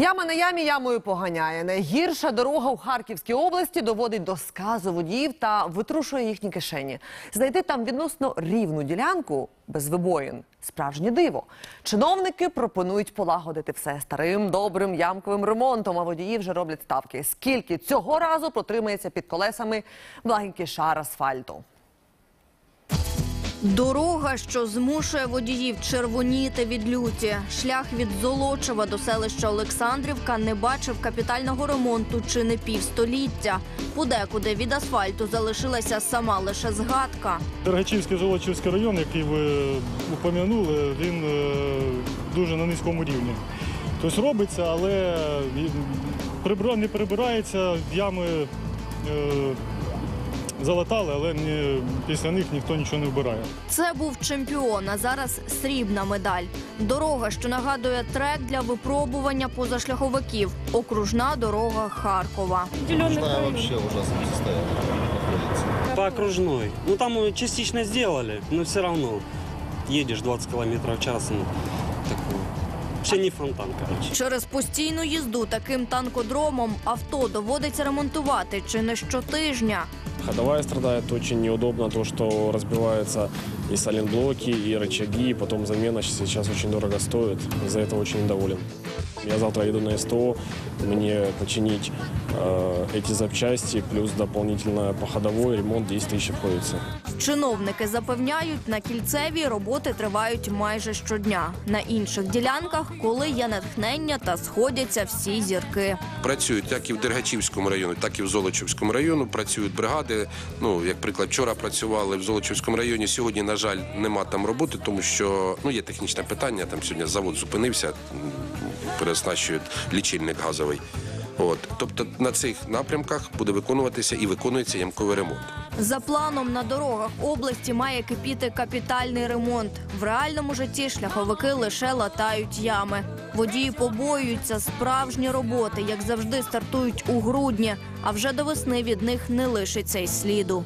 Яма на ямі ямою поганяє. Найгірша дорога у Харківській області доводить до сказу водіїв та витрушує їхні кишені. Знайти там відносно рівну ділянку без вибоїн справжнє диво. Чиновники пропонують полагодити все старим добрим ямковим ремонтом. А водії вже роблять ставки. Скільки цього разу протримається під колесами благенький шар асфальту? Дорога, що змушує водіїв червоніти від люті. Шлях від Золочева до селища Олександрівка не бачив капітального ремонту чи не півстоліття. Подекуди від асфальту залишилася сама лише згадка. Дергачівський Золочівський район, який ви упомянули, він е, дуже на низькому рівні. Тобто робиться, але прибра- не прибирається, ями е, залатали, але ні- після них ніхто нічого не вбирає. Це був чемпіон, а зараз срібна медаль. Дорога, що нагадує трек для випробування позашляховиків. Окружна дорога Харкова. Нужна вообще в ужасном состоянии находится. По окружной. Ну там э, частично сделали, но все равно едешь 20 километров в час. Ну, такое. Вообще не фонтан, короче. Через постійну їзду таким танкодромом авто доводиться ремонтувати чи не щотижня. Ходовая страдает очень неудобно, то, что разбиваются и сайлентблоки, и рычаги, и потом замена сейчас очень дорого стоит. Из-за этого очень недоволен. Я завтра еду на СТО, мне починить э, эти запчасти, плюс дополнительно по ходовой ремонт 10 тысяч обходится. Чиновники запевняють, на кільцевій роботи тривають майже щодня. На інших ділянках, коли є натхнення та сходяться всі зірки. Працюють як і в Дергачівському районі, так і в Золочівському районі. Працюють бригади. Ну, як приклад, вчора працювали в Золочівському районі. Сьогодні, на жаль, нема там роботи, тому що ну, є технічне питання. Там сьогодні завод зупинився, переоснащують лічильник газовий. От. Тобто на цих напрямках буде виконуватися і виконується ямковий ремонт. За планом на дорогах області має кипіти капітальний ремонт. В реальному житті шляховики лише латають ями. Водії побоюються справжні роботи, як завжди, стартують у грудні, а вже до весни від них не лишиться й сліду.